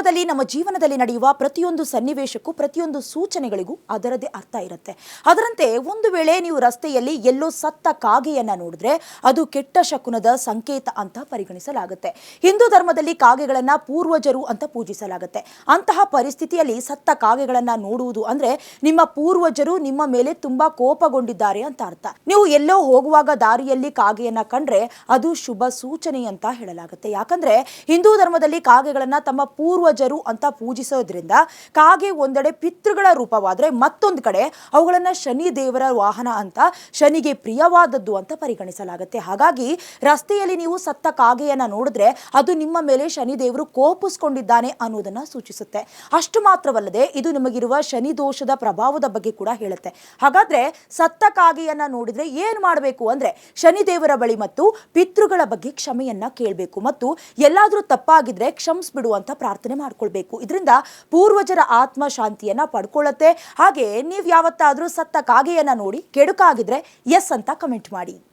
ಧರ್ಮದಲ್ಲಿ ನಮ್ಮ ಜೀವನದಲ್ಲಿ ನಡೆಯುವ ಪ್ರತಿಯೊಂದು ಸನ್ನಿವೇಶಕ್ಕೂ, ಪ್ರತಿಯೊಂದು ಸೂಚನೆಗಳಿಗೂ ಅದರದೇ ಅರ್ಥ ಇರುತ್ತೆ. ಅದರಂತೆ ಒಂದು ವೇಳೆ ನೀವು ರಸ್ತೆಯಲ್ಲಿ ಎಲ್ಲೋ ಸತ್ತ ಕಾಗೆಯನ್ನ ನೋಡಿದ್ರೆ ಅದು ಕೆಟ್ಟ ಶಕುನದ ಸಂಕೇತ ಅಂತ ಪರಿಗಣಿಸಲಾಗುತ್ತೆ. ಹಿಂದೂ ಧರ್ಮದಲ್ಲಿ ಕಾಗೆಗಳನ್ನ ಪೂರ್ವಜರು ಅಂತ ಪೂಜಿಸಲಾಗುತ್ತೆ. ಅಂತಹ ಪರಿಸ್ಥಿತಿಯಲ್ಲಿ ಸತ್ತ ಕಾಗೆಗಳನ್ನ ನೋಡುವುದು ಅಂದ್ರೆ ನಿಮ್ಮ ಪೂರ್ವಜರು ನಿಮ್ಮ ಮೇಲೆ ತುಂಬಾ ಕೋಪಗೊಂಡಿದ್ದಾರೆ ಅಂತ ಅರ್ಥ. ನೀವು ಎಲ್ಲೋ ಹೋಗುವಾಗ ದಾರಿಯಲ್ಲಿ ಕಾಗೆಯನ್ನ ಕಂಡ್ರೆ ಅದು ಶುಭ ಸೂಚನೆ ಅಂತ ಹೇಳಲಾಗುತ್ತೆ. ಯಾಕಂದ್ರೆ ಹಿಂದೂ ಧರ್ಮದಲ್ಲಿ ಕಾಗೆಗಳನ್ನ ತಮ್ಮ ಪೂರ್ವಜರು ಅಂತ ಪೂಜಿಸೋದ್ರಿಂದ ಕಾಗೆ ಒಂದೆಡೆ ಪಿತೃಗಳ ರೂಪವಾದರೆ ಮತ್ತೊಂದು ಕಡೆ ಅವುಗಳನ್ನ ಶನಿ ದೇವರ ವಾಹನ ಅಂತ, ಶನಿಗೆ ಪ್ರಿಯವಾದದ್ದು ಅಂತ ಪರಿಗಣಿಸಲಾಗುತ್ತೆ. ಹಾಗಾಗಿ ರಸ್ತೆಯಲ್ಲಿ ನೀವು ಸತ್ತ ಕಾಗೆಯನ್ನ ನೋಡಿದ್ರೆ ಅದು ನಿಮ್ಮ ಮೇಲೆ ಶನಿ ದೇವರು ಕೋಪಿಸ್ಕೊಂಡಿದ್ದಾನೆ ಅನ್ನೋದನ್ನ ಸೂಚಿಸುತ್ತೆ. ಅಷ್ಟು ಮಾತ್ರವಲ್ಲದೆ ಇದು ನಿಮಗಿರುವ ಶನಿ ದೋಷದ ಪ್ರಭಾವದ ಬಗ್ಗೆ ಕೂಡ ಹೇಳುತ್ತೆ. ಹಾಗಾದ್ರೆ ಸತ್ತ ಕಾಗೆಯನ್ನ ನೋಡಿದ್ರೆ ಏನ್ ಮಾಡಬೇಕು ಅಂದ್ರೆ ಶನಿ ದೇವರ ಬಳಿ ಮತ್ತು ಪಿತೃಗಳ ಬಗ್ಗೆ ಕ್ಷಮೆಯನ್ನ ಕೇಳಬೇಕು. ಮತ್ತು ಎಲ್ಲಾದ್ರೂ ತಪ್ಪಾಗಿದ್ರೆ ಕ್ಷಮಿಸ್ಬಿಡು ಅಂತ ಪ್ರಾರ್ಥನೆ ಮಾಡ್ಕೊಳ್ಬೇಕು ಇದರಿಂದ ಪೂರ್ವಜರ ಆತ್ಮ ಶಾಂತಿಯನ್ನ ಪಡ್ಕೊಳ್ಳುತ್ತೆ. ಹಾಗೆ ನೀವು ಯಾವತ್ತಾದ್ರೂ ಸತ್ತ ಕಾಗೆಯನ್ನ ನೋಡಿ, ಕೆಡುಕಾಗಿದ್ರೆ ಎಸ್ ಅಂತ ಕಮೆಂಟ್ ಮಾಡಿ.